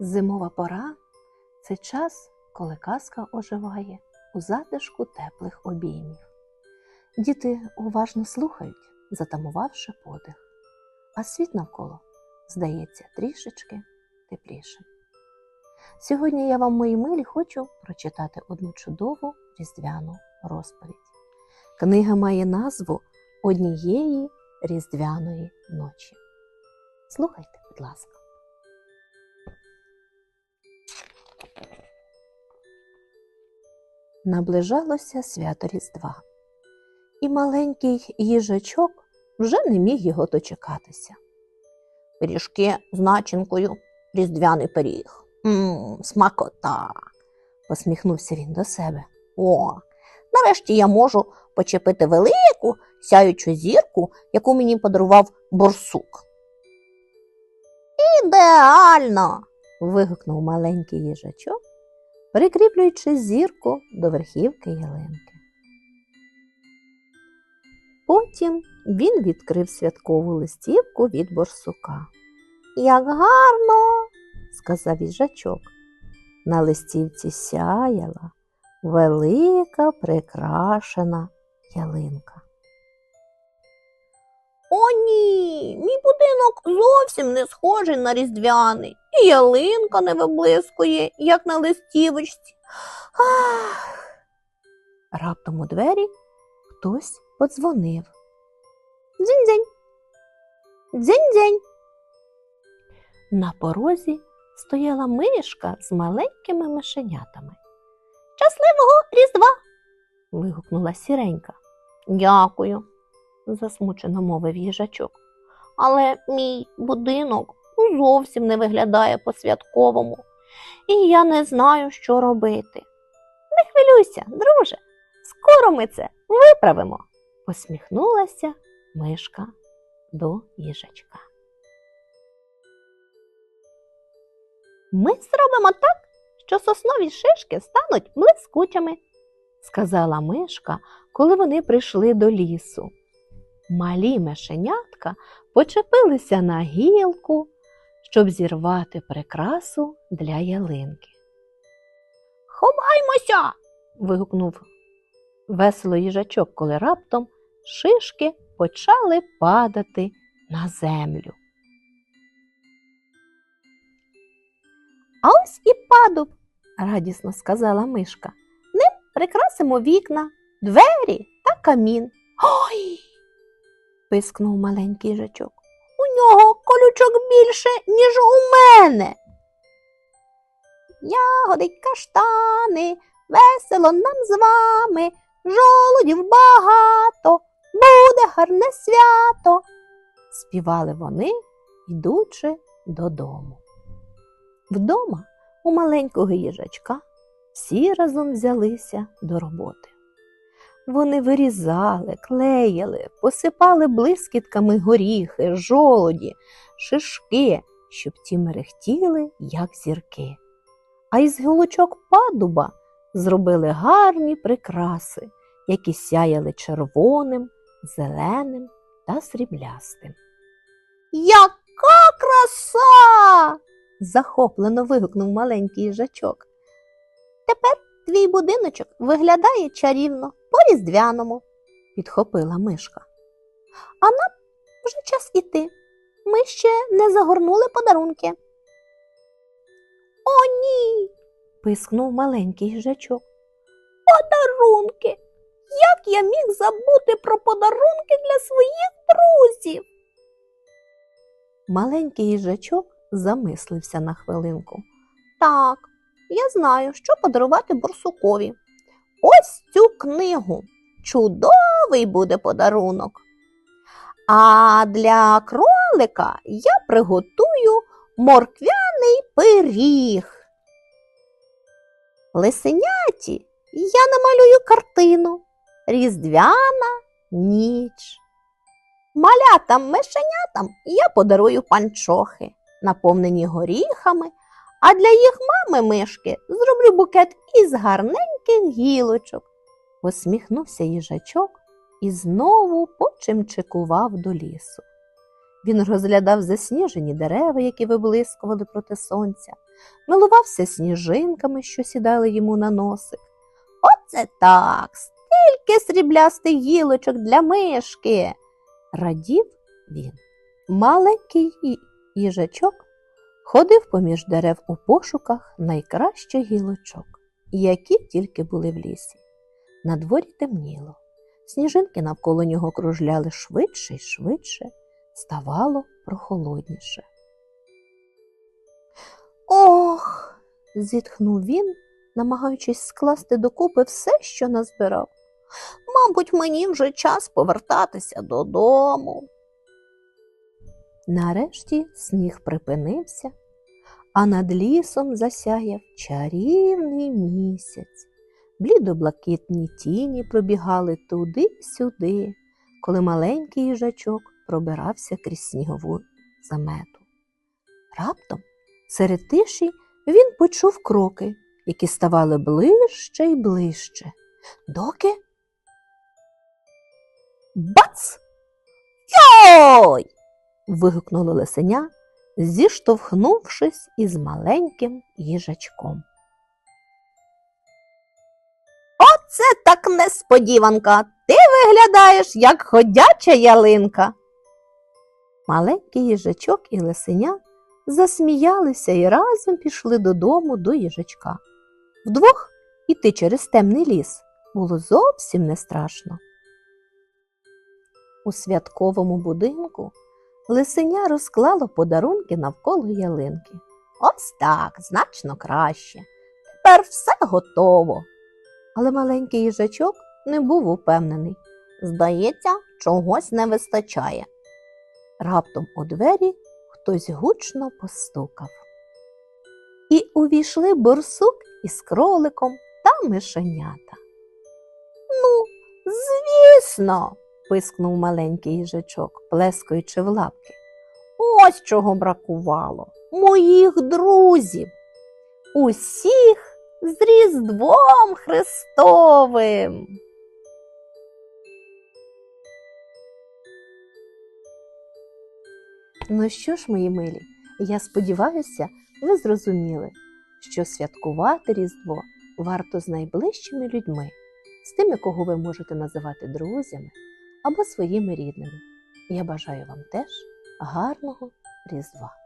Зимова пора це час, коли казка оживає у затишку теплих обіймів. Діти уважно слухають, затамувавши подих, а світ навколо здається трішечки теплішим. Сьогодні я вам, мої милі, хочу прочитати одну чудову різдвяну розповідь. Книга має назву Однієї різдвяної ночі. Слухайте, будь ласка. Наближалося свято Різдва, і маленький їжачок вже не міг його дочекатися. Пиріжки з начинкою, різдвяний пиріг. Мм, смакота. посміхнувся він до себе. О, нарешті я можу почепити велику сяючу зірку, яку мені подарував борсук. Ідеально. вигукнув маленький їжачок, прикріплюючи зірку до верхівки ялинки. Потім він відкрив святкову листівку від борсука. Як гарно, сказав їжачок. На листівці сяяла велика прикрашена ялинка. О, ні, мій зовсім не схожий на різдвяний, і ялинка не виблискує, як на листівочці. Ах. Раптом у двері хтось подзвонив. Дзінь-дзінь. Дзінь-дзінь. На порозі стояла мишка з маленькими мишенятами. Щасливого різдва. вигукнула сіренька. Дякую, засмучено мовив їжачок. Але мій будинок зовсім не виглядає по-святковому, і я не знаю, що робити. Не хвилюйся, друже, скоро ми це виправимо, посміхнулася мишка до їжачка. Ми зробимо так, що соснові шишки стануть блискучими, сказала мишка, коли вони прийшли до лісу. Малі мишенятка почепилися на гілку, щоб зірвати прикрасу для ялинки. Ховаймося. вигукнув весело їжачок, коли раптом шишки почали падати на землю. А ось і падуб, радісно сказала мишка. Ним прикрасимо вікна, двері та камін. Ой. Пискнув маленький їжачок. У нього колючок більше, ніж у мене. Ягоди каштани, весело нам з вами, жолудів багато, буде гарне свято, співали вони, йдучи додому. Вдома у маленького їжачка всі разом взялися до роботи. Вони вирізали, клеїли, посипали блискітками горіхи, жолоді, шишки, щоб ті мерехтіли, як зірки. А із гілочок падуба зробили гарні прикраси, які сяяли червоним, зеленим та сріблястим. Яка краса! захоплено вигукнув маленький їжачок. Тепер твій будиночок виглядає чарівно, по-різдвяному, підхопила мишка. А нам вже час іти. Ми ще не загорнули подарунки. О, ні. пискнув маленький їжачок. Подарунки. Як я міг забути про подарунки для своїх друзів? Маленький їжачок замислився на хвилинку. Так, я знаю, що подарувати борсукові. Ось цю книгу. Чудовий буде подарунок. А для кролика я приготую морквяний пиріг. Лисеняті я намалюю картину Різдвяна ніч. Малятам мишенятам я подарую панчохи, наповнені горіхами, а для їх мами мишки зроблю букет із гарненьких гілочок. Посміхнувся їжачок і знову почимчикував до лісу. Він розглядав засніжені дерева, які виблискували проти сонця, милувався сніжинками, що сідали йому на носик. Оце так, стільки сріблястих гілочок для мишки. Радів він. Маленький їжачок ходив поміж дерев у пошуках найкращих гілочок, які тільки були в лісі. На дворі темніло. Сніжинки навколо нього кружляли швидше й швидше, ставало прохолодніше. Ох. зітхнув він, намагаючись скласти докупи все, що назбирав. Мабуть, мені вже час повертатися додому. Нарешті сніг припинився, а над лісом засяяв чарівний місяць. Блідоблакитні тіні пробігали туди-сюди, коли маленький їжачок пробирався крізь снігову замету. Раптом серед тиші він почув кроки, які ставали ближче й ближче, доки. Бац! Йой! Вигукнуло лисеня, зіштовхнувшись із маленьким їжачком. Оце так несподіванка. Ти виглядаєш, як ходяча ялинка. Маленький їжачок і лисеня засміялися і разом пішли додому до їжачка. Вдвох іти через темний ліс було зовсім не страшно. У святковому будинку лисеня розклало подарунки навколо ялинки. Ось так, значно краще. Тепер все готово. Але маленький їжачок не був упевнений. Здається, чогось не вистачає. Раптом у двері хтось гучно постукав. І увійшли борсук із кроликом та мишенята. Ну, звісно, пискнув маленький їжачок, плескаючи в лапки. Ось чого бракувало моїх друзів. Усіх з Різдвом Христовим. Ну що ж, мої милі, я сподіваюся, ви зрозуміли, що святкувати Різдво варто з найближчими людьми, з тими, кого ви можете називати друзями або своїми рідними. Я бажаю вам теж гарного Різдва.